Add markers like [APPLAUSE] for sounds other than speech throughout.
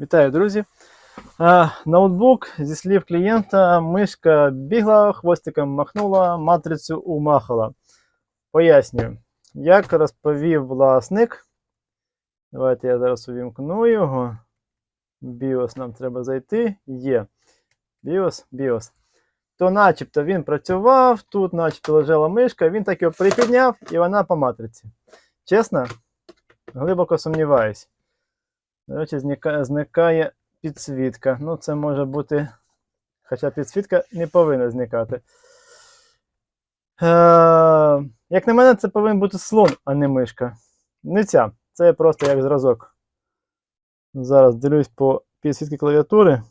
Вітаю, друзі! Ноутбук зі слів клієнта, мишка бігла, хвостиком махнула, матрицю умахала. Пояснюю, як розповів власник. Давайте я зараз увімкну його. BIOS нам треба зайти. Є. BIOS, BIOS. То начебто він працював, тут начебто лежала мишка, він так його припідняв і вона по матриці. Чесно, глибоко сумніваюсь. До речі, зникає, підсвітка. Ну, це може бути. Хоча підсвітка не повинна зникати. Е, як на мене, це повинен бути слон, а не мишка. Не ця. Це просто як зразок. Зараз дивлюсь по підсвітки клавіатури.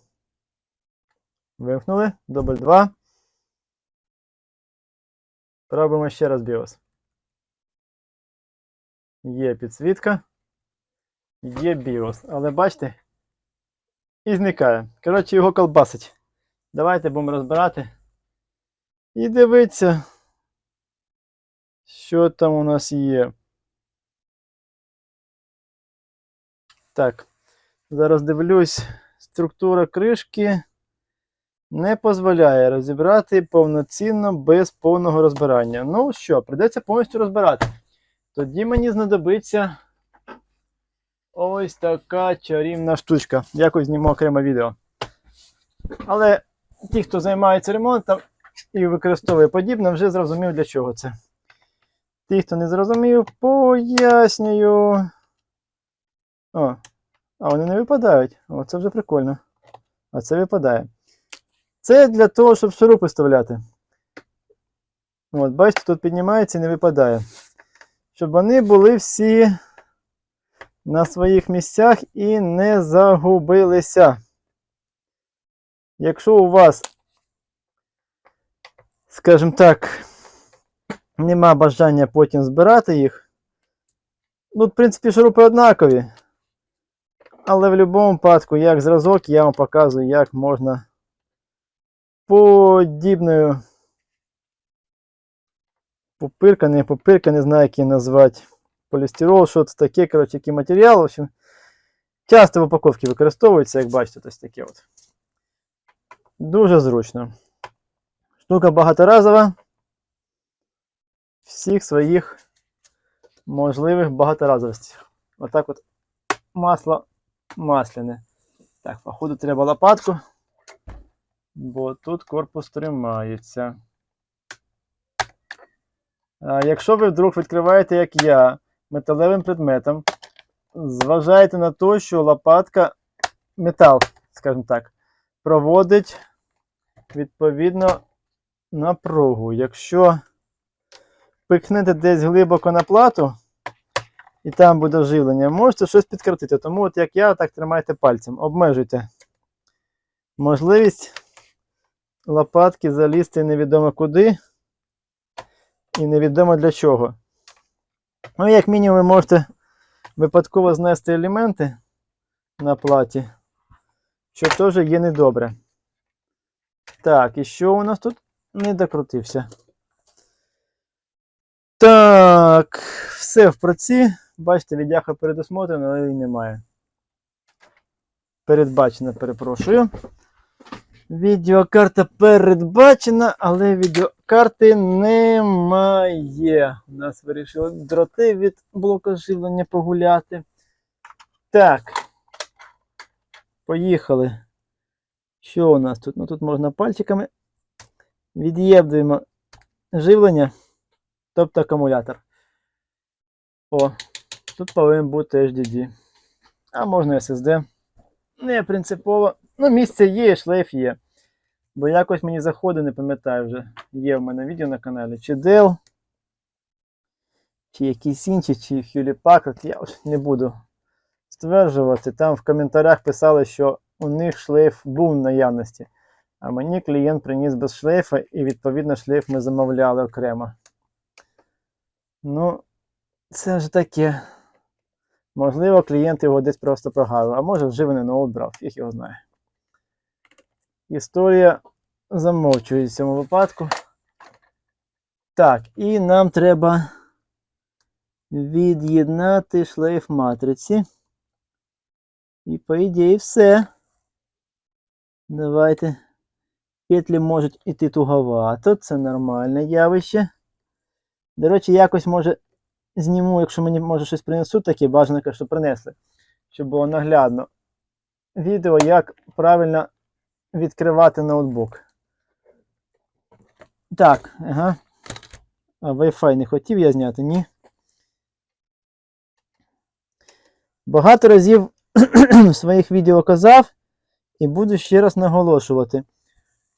Вимкнули. Дубль 2. Пробуємо ще раз BIOS. Є підсвітка. Є BIOS. Але бачите? І зникає. Коротше, його колбасить. Давайте будемо розбирати. І дивитися, що там у нас є. Так. Зараз дивлюсь. Структура кришки не дозволяє розібрати повноцінно без повного розбирання. Ну що, придеться повністю розбирати. Тоді мені знадобиться ось така чарівна штучка. Якось зніму окреме відео. Але ті, хто займається ремонтом і використовує подібне, вже зрозумів для чого це. Ті, хто не зрозумів, пояснюю. О, а вони не випадають. О, це вже прикольно. А це випадає. Це для того, щоб шурупи вставляти. От, бачите, тут піднімається і не випадає. Щоб вони були всі на своїх місцях і не загубилися. Якщо у вас, скажімо так, нема бажання потім збирати їх, ну, в принципі, шурупи однакові. Але в будь-якому випадку, як зразок, я вам показую, як можна подібною пупирка, не пупирка, не знаю, як її назвати. Полістирол, що це таке, коротше, який матеріал. В общем, часто в упаковці використовується, як бачите, ось таке от. Дуже зручно. Штука багаторазова. Всіх своїх можливих багаторазовостях. Отак от масло масляне. Так, походу, треба лопатку, бо тут корпус тримається. А Якщо ви вдруг відкриваєте, як я, металевим предметом, зважайте на те, що лопатка, метал, скажімо так, проводить відповідно напругу. Якщо пикнете десь глибоко на плату, і там буде живлення, можете щось підкрутити. Тому, от як я, так тримайте пальцем, обмежуйте можливість лопатки залізти невідомо куди і невідомо для чого. Ну, як мінімум, ви можете випадково знести елементи на платі, що теж є недобре. Так, і що у нас тут не докрутився? Так, все в проці. Бачите, відяха передосмотрена, але її немає. Передбачена, перепрошую. Відеокарта передбачена, але відеокарти немає. У нас вирішили дроти від блоку живлення погуляти. Так. Поїхали. Що у нас тут? Ну тут можна пальчиками. Від'єбдуємо живлення, тобто акумулятор. О, тут повинен бути HDD. А можна SSD. Не принципово. Ну, місце є, шлейф є. Бо якось мені заходи, не пам'ятаю вже. Є в мене відео на каналі. Чи Dell, чи якісь інші, чи Hewlett Packard, я вже не буду стверджувати. Там в коментарях писали, що у них шлейф був в наявності. А мені клієнт приніс без шлейфа, і відповідно шлейф ми замовляли окремо. Ну, це ж таке. Можливо, клієнт його десь просто прогавив, а може вживаний ноут брав, їх його знає. Історія замовчує в цьому випадку. Так, і нам треба від'єднати шлейф матриці. І по ідеї все. Давайте. Петлі можуть іти туговато, це нормальне явище. До речі, якось може зніму, якщо мені може щось принесуть, таке бажано, що принесли, щоб було наглядно. Відео, як правильно відкривати ноутбук. Так, ага. А Wi-Fi не хотів я зняти, ні. Багато разів [CLEARS THROAT] в своїх відео казав і буду ще раз наголошувати.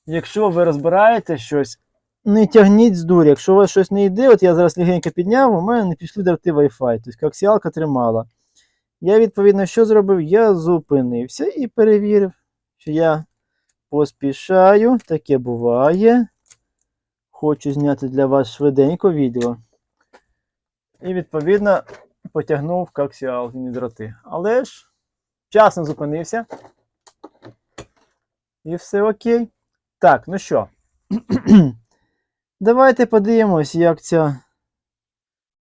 Якщо ви розбираєте щось, не тягніть з дурі. Якщо у вас щось не йде, от я зараз легенько підняв, у мене не пішли дроти Wi-Fi. Тобто коаксіалка тримала. Я, відповідно, що зробив? Я зупинився і перевірив, що я поспішаю, таке буває. Хочу зняти для вас швиденько відео. І, відповідно, потягнув коаксіалні дроти. Але ж вчасно зупинився. І все окей. Так, ну що. [CLEARS THROAT] Давайте подивимось, як ця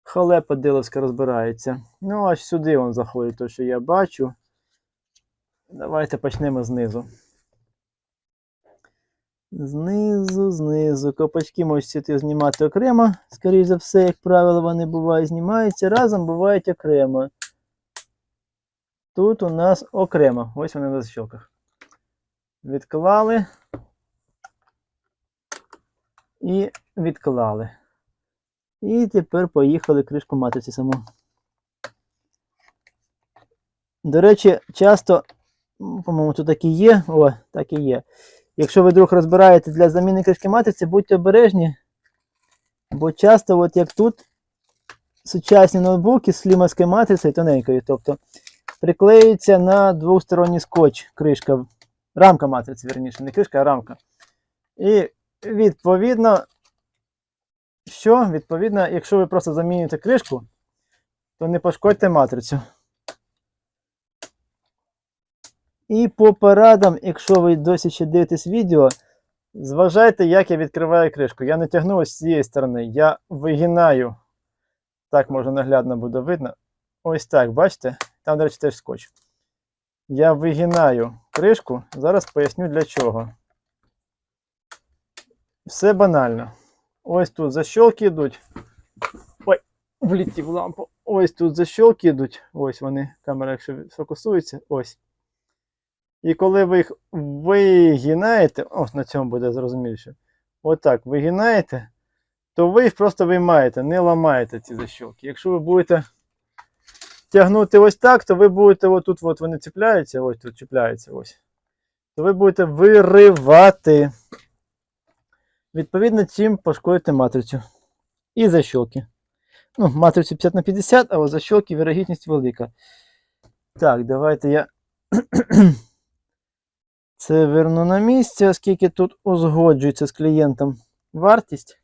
халепа диловська розбирається. Ну, аж сюди він заходить, то, що я бачу. Давайте почнемо знизу. Знизу, знизу. Копачки можете знімати окремо. Скоріше за все, як правило, вони бувають знімаються. Разом бувають окремо. Тут у нас окремо. Ось вони на защелках. Відклали. І відклали. І тепер поїхали кришку матриці саму. До речі, часто, по-моєму, тут так і є. О, так і є. Якщо ви вдруг розбираєте для заміни кришки матриці, будьте обережні. Бо часто, от як тут, сучасні ноутбуки з флімовською матрицею тоненькою, тобто приклеюється на двосторонній скотч кришка, рамка матриці, верніше, не кришка, а рамка. І відповідно, що? Відповідно, якщо ви просто замінюєте кришку, то не пошкодьте матрицю. І по парадам, якщо ви досі ще дивитесь відео, зважайте, як я відкриваю кришку. Я не тягну ось з цієї сторони, я вигинаю. Так, може наглядно буде видно. Ось так, бачите? Там, до речі, теж скотч. Я вигинаю кришку. Зараз поясню для чого. Все банально. Ось тут защолки йдуть. Ой, влетів лампу. Ось тут защолки йдуть. Ось вони, камера, якщо фокусується, ось. І коли ви їх вигинаєте, ось на цьому буде зрозуміліше. Отак вигинаєте, то ви їх просто виймаєте, не ламаєте ці защолки. Якщо ви будете тягнути ось так, то ви будете отут, от вони цепляються, ось тут чіпляються, ось. То ви будете виривати. Відповідно, чим пошкодите матрицю. І защолки. Ну, матрицю 50 на 50, а защолки вірогідність велика. Так, давайте я це верну на місце, оскільки тут узгоджується з клієнтом вартість.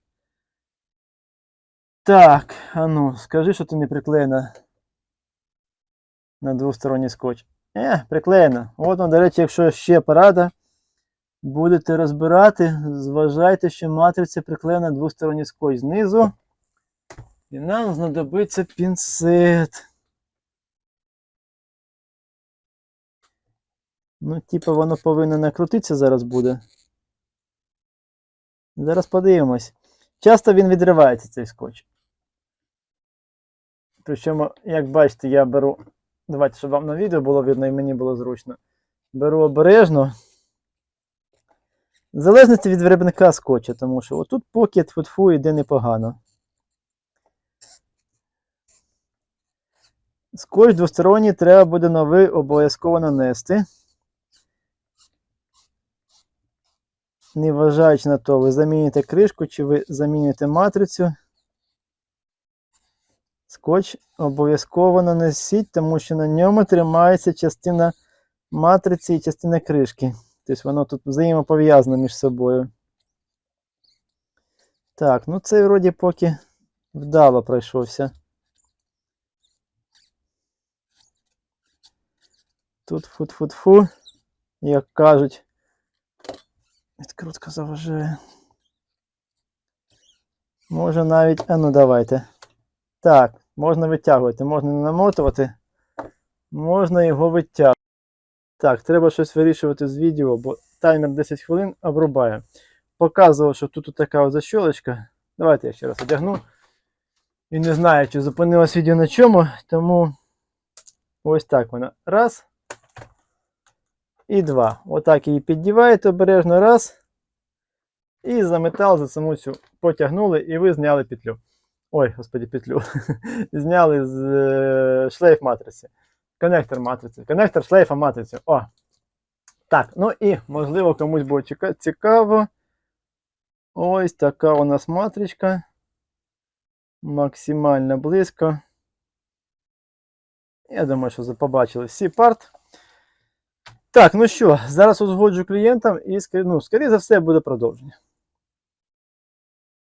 Так, а ну, скажи, що ти не приклеєна на двосторонній скотч. Е, приклеєна. От, ну, до речі, якщо ще порада будете розбирати, зважайте, що матриця приклеєна на двосторонній скотч знизу. І нам знадобиться пінцет. Ну, типу, воно повинно накрутитися зараз буде. Зараз подивимось. Часто він відривається, цей скотч. Причому, як бачите, я беру. Давайте, щоб вам на відео було видно і мені було зручно. Беру обережно. В залежності від виробника скотча, тому що отут поки тфу йде непогано. Скотч двосторонній треба буде новий обов'язково нанести. Не вважаючи на то, ви заміните кришку чи ви замінюєте матрицю. Скотч обов'язково нанесіть, тому що на ньому тримається частина матриці і частина кришки. Тобто воно тут взаємопов'язане між собою. Так, ну цей вроді поки вдало пройшовся. Тут фу-фу-фу, як кажуть. Відкрутка заважає. Може навіть. А ну давайте. Так, можна витягувати, можна не намотувати, можна його витягувати. Так, треба щось вирішувати з відео, бо таймер 10 хвилин обрубає. Показував, що тут така ось защолочка. Давайте я ще раз одягну. І не знаю, чи зупинилось відео на чому, тому ось так вона. Раз. І два. Отак її піддіваєте обережно. Раз. І за метал, за саму цю потягнули, і ви зняли петлю. Ой, господи, петлю. [LAUGHS] зняли з е, шлейф матриці. Коннектор матриці. Коннектор шлейфа матриці. О! Так, ну і можливо комусь буде цікаво. Ось така у нас матричка. Максимально близько. Я думаю, що побачили всі парт. Так, ну що, зараз узгоджу клієнтам і ну, скоріше за все буде продовження.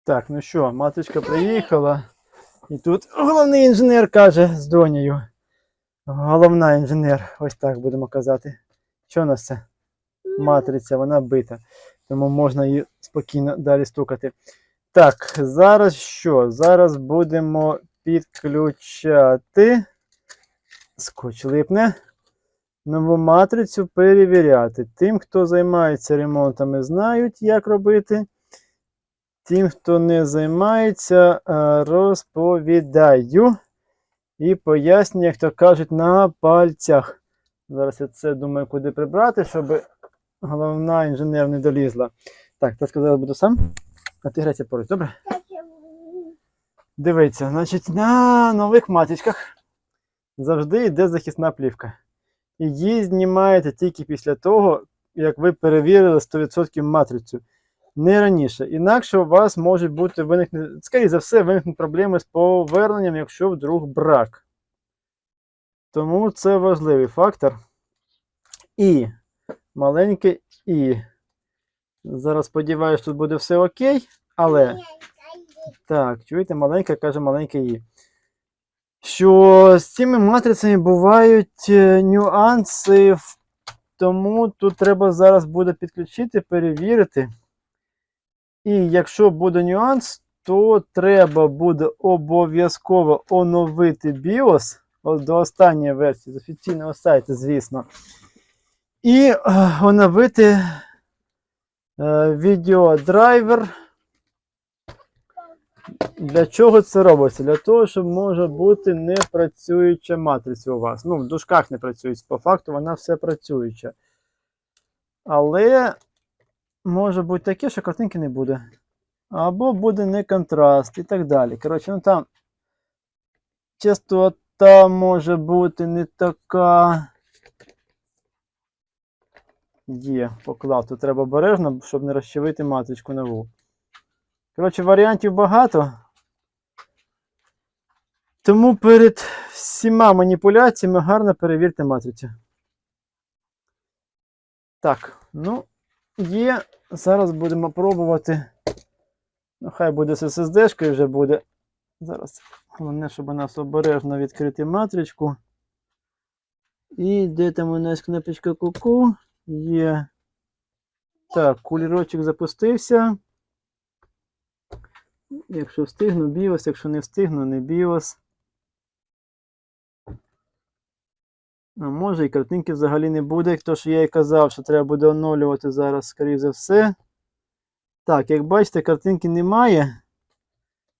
Так, ну що, маточка приїхала. І тут головний інженер каже з донею. Головна інженер, ось так будемо казати. Що у нас це? Матриця, вона бита. Тому можна її спокійно далі стукати. Так, зараз що? Зараз будемо підключати. Скотч липне. Нову матрицю перевіряти. Тим, хто займається ремонтами, знають, як робити. Тим, хто не займається, е, розповідаю і пояснюю, як то кажуть, на пальцях. Зараз я це думаю, куди прибрати, щоб головна інженер не долізла. Так, так сказав, буду сам. А ти грайся поруч, добре? Дивіться, значить, на нових матичках завжди йде захисна плівка. І її знімаєте тільки після того, як ви перевірили 100% матрицю. Не раніше. Інакше у вас можуть бути виникне, скоріше за все, виникнуть проблеми з поверненням, якщо вдруг брак. Тому це важливий фактор. І маленьке і. Зараз сподіваюся, тут буде все окей, але. Так, чуєте, маленька каже маленьке і. Що з цими матрицями бувають е, нюанси, тому тут треба зараз буде підключити, перевірити. І якщо буде нюанс, то треба буде обов'язково оновити BIOS до останньої версії з офіційного сайту, звісно. І е, оновити е, відеодрайвер. Для чого це робиться? Для того, щоб може бути не працююча матриця у вас. Ну, в дужках не працюють. По факту вона все працююча. Але може бути таке, що картинки не буде. Або буде не контраст і так далі. Коротше, ну там частота може бути не така. Є, поклав. Тут треба обережно, щоб не розчавити матричку нову. Коротше, варіантів багато. Тому перед всіма маніпуляціями гарно перевірте матрицю. Так, ну, є. Зараз будемо пробувати. Ну, хай буде з SSD-шкою вже буде. Зараз. Головне, щоб у нас обережно відкрити матричку. І де там у нас кнопочка куку? Є. Так, кулірочок запустився. Якщо встигну, BIOS, якщо не встигну, не BIOS. А може і картинки взагалі не буде, то що я і казав, що треба буде оновлювати зараз, скоріше за все. Так, як бачите, картинки немає.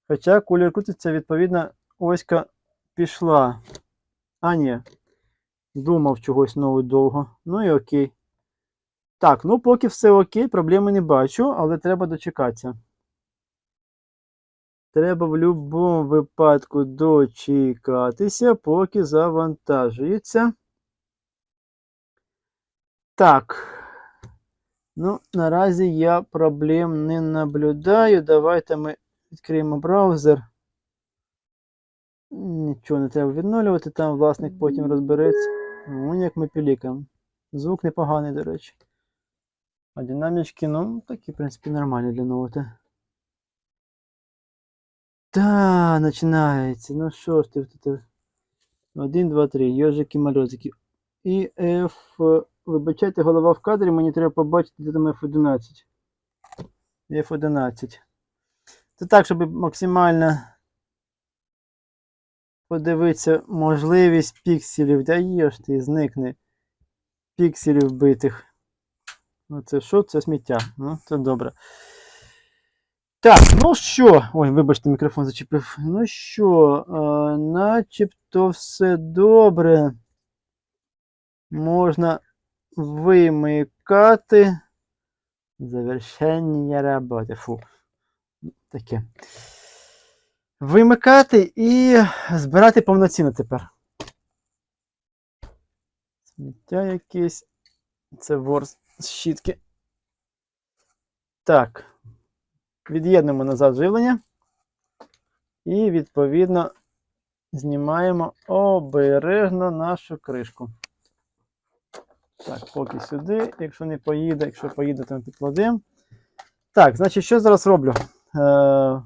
Хоча кулір крутиться, відповідно, оська пішла. А, ні. Думав чогось нового довго. Ну і окей. Так, ну поки все окей, проблеми не бачу, але треба дочекатися. Треба в будь-якому випадку дочекатися, поки завантажується. Так. Ну, наразі я проблем не наблюдаю. Давайте ми відкриємо браузер. Нічого не треба відновлювати, там власник потім розбереться. Ну, як ми пілікаємо. Звук непоганий, до речі. А динамічки, ну, такі, в принципі, нормальні для ноута. Та, починається. Ну що ж ти тут? 1, 2, 3. Йожики мальозики. І F. Вибачайте, голова в кадрі, мені треба побачити, де там F11. F11. Це так, щоб максимально подивитися можливість пікселів. Да є ж ти, зникне. пікселів битих. Ну, це що? Це сміття. Ну, це добре. Так, ну що? Ой, вибачте, мікрофон зачепив. Ну що, е, начебто все добре. Можна вимикати. Завершення роботи. Фу. Таке. Вимикати і збирати повноцінно тепер. Сміття якесь. Це ворс з щітки. Так. Від'єднуємо назад живлення. І, відповідно, знімаємо обережно нашу кришку. Так, поки сюди, якщо не поїде, якщо поїде, то ми підкладемо. Так, значить, що зараз роблю? Е,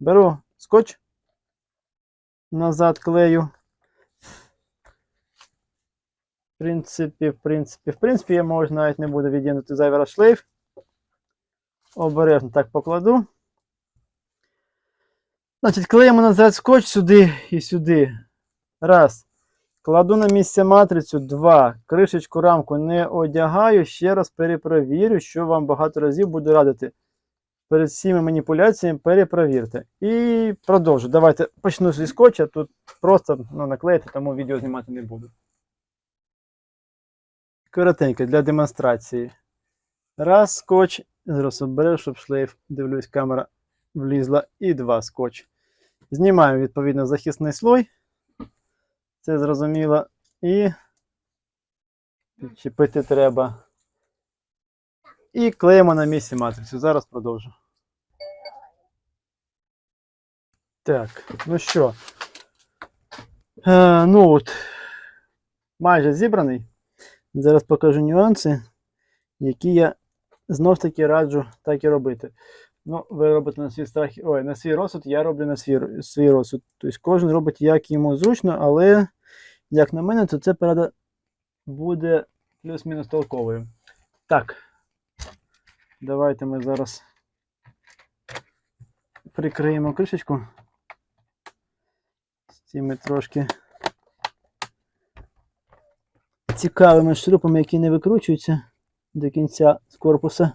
беру скотч, назад клею. В принципі, в принципі, в принципі, я можу навіть не буду від'єднути зайвий шлейф. Обережно так покладу. Значить, клеїмо назад скотч сюди і сюди. Раз. Кладу на місце матрицю. Два. Кришечку рамку не одягаю. Ще раз перепровірю, що вам багато разів буду радити. Перед всіми маніпуляціями перепровірте. І продовжу. Давайте почну зі скотча. Тут просто ну, наклеїти, тому відео знімати не буду. Коротенько для демонстрації. Раз скотч. Зараз обережу, щоб шлейф, дивлюсь, камера влізла. І два скотч. Знімаємо відповідно захисний слой. Це зрозуміло. І підчепити треба. І клеїмо на місці матрицю. Зараз продовжу. Так, ну що. Е, ну от, майже зібраний. Зараз покажу нюанси, які я знов таки раджу так і робити. Ну, ви робите на свій страх, ой, на свій розсуд, я роблю на свій, свій розсуд. Тобто кожен робить як йому зручно, але, як на мене, то це порада буде плюс-мінус толковою. Так. Давайте ми зараз прикриємо кришечку з цими трошки цікавими шурупами, які не викручуються до кінця з корпуса.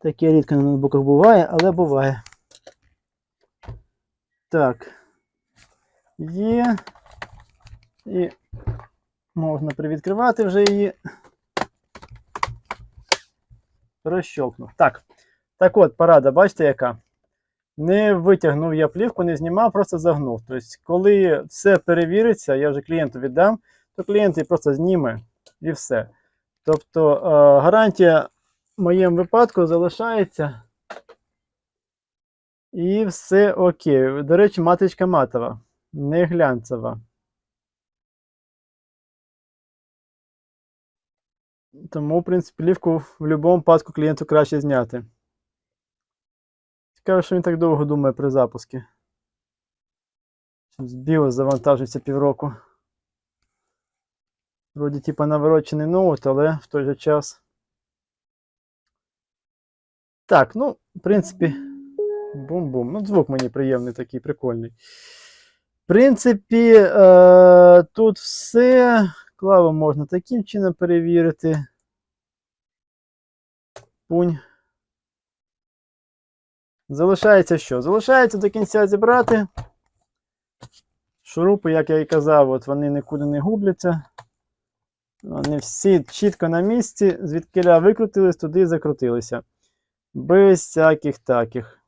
Таке рідко на ноутбуках буває, але буває. Так. Є. І можна привідкривати вже її. Розщолкнув. Так. Так от, порада, бачите, яка? Не витягнув я плівку, не знімав, просто загнув. Тобто, коли все перевіриться, я вже клієнту віддам, то клієнт її просто зніме і все. Тобто е, гарантія в моєму випадку залишається. І все окей. До речі, матричка матова, не глянцева. Тому, в принципі, плівку в будь-якому випадку клієнту краще зняти. Цікаво, що він так довго думає при запуску. З BIOS завантажився півроку. Вроді, типа наворочений ноут, але в той же час. Так, ну, в принципі, бум-бум. Ну, звук мені приємний такий, прикольний. В принципі, е, тут все. Клаву можна таким чином перевірити. Пунь. Залишається що? Залишається до кінця зібрати. Шурупи, як я і казав, от вони нікуди не губляться. Вони всі чітко на місці, звідкиля викрутились, туди і закрутилися. Без всяких таких.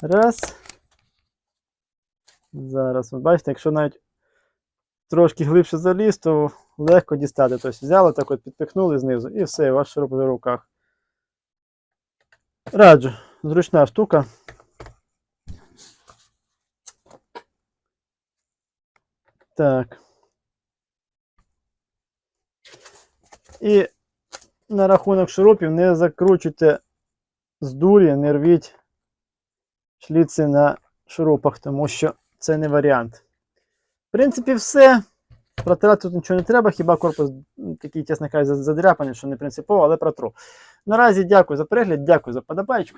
Раз. Зараз, от бачите, якщо навіть трошки глибше заліз, то легко дістати. Тобто взяли, так от підпихнули знизу і все, ваш шуруп в руках. Раджу, зручна штука. Так. І на рахунок шурупів не закручуйте з дурі, не рвіть шліци на шурупах, тому що це не варіант. В принципі, все. Протирати тут нічого не треба, хіба корпус такий, чесно кажучи, задряпаний, що не принципово, але протру. Наразі дякую за перегляд, дякую за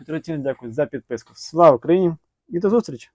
традиційно дякую за підписку. Слава Україні і до зустрічі!